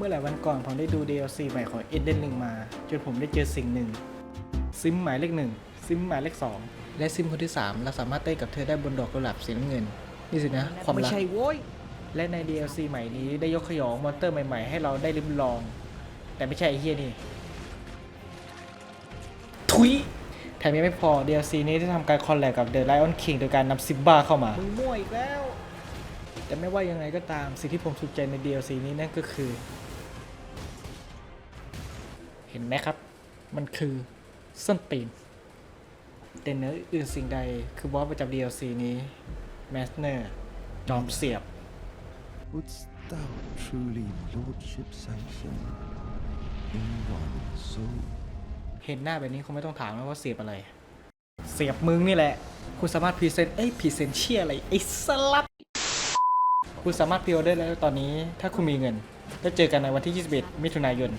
มื่อหลายวันก่อนผมได้ดู DLC ใหม่ของ Eden Ring มา จนผมได้เจอสิ่งหนึ่ง ซิมหมายเลขหนึ่งซิมหมายเลขสองและซิมคนที่3เราสามารถเต้นกับเธอได้บนดอกกุหลาบสีน้ำเงิน นี่สินะ ความไม่รักใช่โว้ยและใน DLC ใหม่นี้ได้ยกขยองมอนเตอร์ใหม่ๆ ให้เราได้ลิ้มลอง แต่ไม่ใช่ไอ้เฮียนี่ทุยแถมยังไม่พอ DLC นี้ได้ทำการคอลแลบกับ The Lion King โดยการนำซิมบ้าเข้ามามึงมั่วอีกแล้ว แต่ไม่ว่ายังไงก็ตามสิ่งที่ผมถูกใจใน DLC นี้นั่นก็คือ เห็นไหมครับ มันคือส้นตีนแต่เนื้ออื่นสิ่งใดคือบอสประจำ DLC นี้แมสเนอร์จอมเสียบ Wouldst thou truly lordship sanction in one so เห็นหน้าแบบนี้คงไม่ต้องถามแล้วว่าเสียบอะไร เสียบมึงนี่แหละ คุณสามารถพรีเซนต์เอ้ยพรีเซนต์เชียอะไรไอ้สลับคุณสามารถพรีออเดอร์ได้แล้วตอนนี้ถ้าคุณมีเงิน แล้วเจอกันในวันที่ 21 มิถุนายน